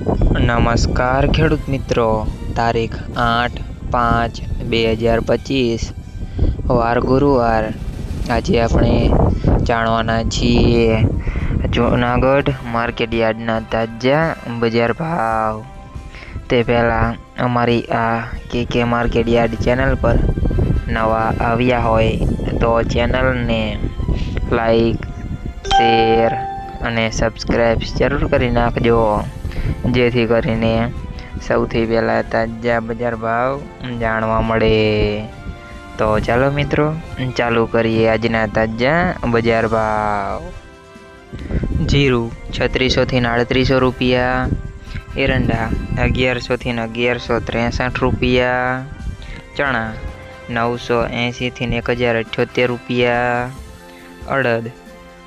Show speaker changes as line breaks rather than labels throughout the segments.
નમસ્કાર ખેડૂત મિત્રો. તારીખ આઠ પાંચ બે હજાર પચીસ. વાર ગુરુવાર. આજે આપણે જાણવાના છીએ જૂનાગઢ માર્કેટ યાર્ડના તાજા બજાર ભાવ. તે પહેલાં અમારી આ કે કે માર્કેટ યાર્ડ ચેનલ પર નવા આવ્યા હોય તો ચેનલને લાઈક, શેર અને સબસ્ક્રાઈબ જરૂર કરી નાખજો. જેથી કરીને સૌથી પહેલાં તાજા બજાર ભાવ જાણવા મળે. તો ચાલો મિત્રો, ચાલુ કરીએ આજના તાજા બજાર ભાવ. જીરું છત્રીસોથી આડત્રીસો રૂપિયા, એરંડા અગિયારસોથી અગિયારસો ત્રેસઠ રૂપિયા, ચણા નવસો એંશીથી એક હજાર અઠ્યોતેર રૂપિયા, અડદ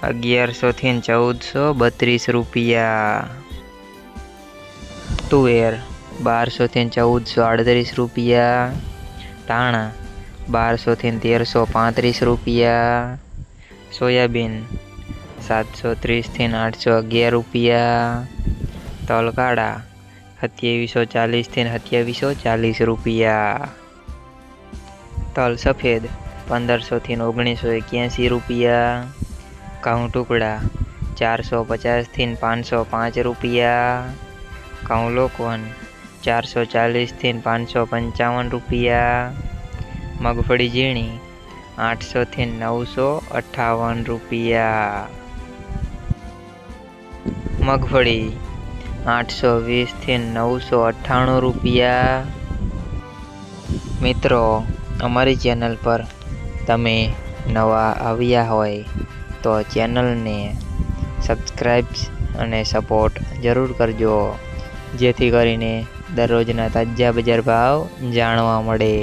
અગિયારસોથી ચૌદસો બત્રીસ રૂપિયા. તુવેર બારસોથી ચૌદસો આડત્રીસ રૂપિયા. ટાણા બારસોથી તેરસો પાંત્રીસ રૂપિયા. સોયાબીન સાતસો ત્રીસથી આઠસો અગિયાર રૂપિયા. તલ કાળા સત્યાવીસો ચાલીસથી સત્યાવીસો ચાલીસ રૂપિયા. તલ સફેદ પંદરસોથી ઓગણીસો એક્યાસી રૂપિયા. ઘઉં ટુકડા ચારસો પચાસથી પાંચસો પાંચ રૂપિયા. ઘઉં કોન ચારસો ચાલીસથી પાંચસો પંચાવન રૂપિયા. મગફળી ઝીણી. આઠસોથી નવસો અઠ્ઠાવન રૂપિયા. મગફળી. આઠસો વીસથી નવસો અઠ્ઠાણું રૂપિયા. મિત્રો, અમારી ચેનલ પર તમે નવા આવ્યા હોય તો ચેનલને સબસ્ક્રાઈબ અને સપોર્ટ જરૂર કરજો. જેથી કરીને દરરોજના તાજા બજાર ભાવ જાણવા મળે.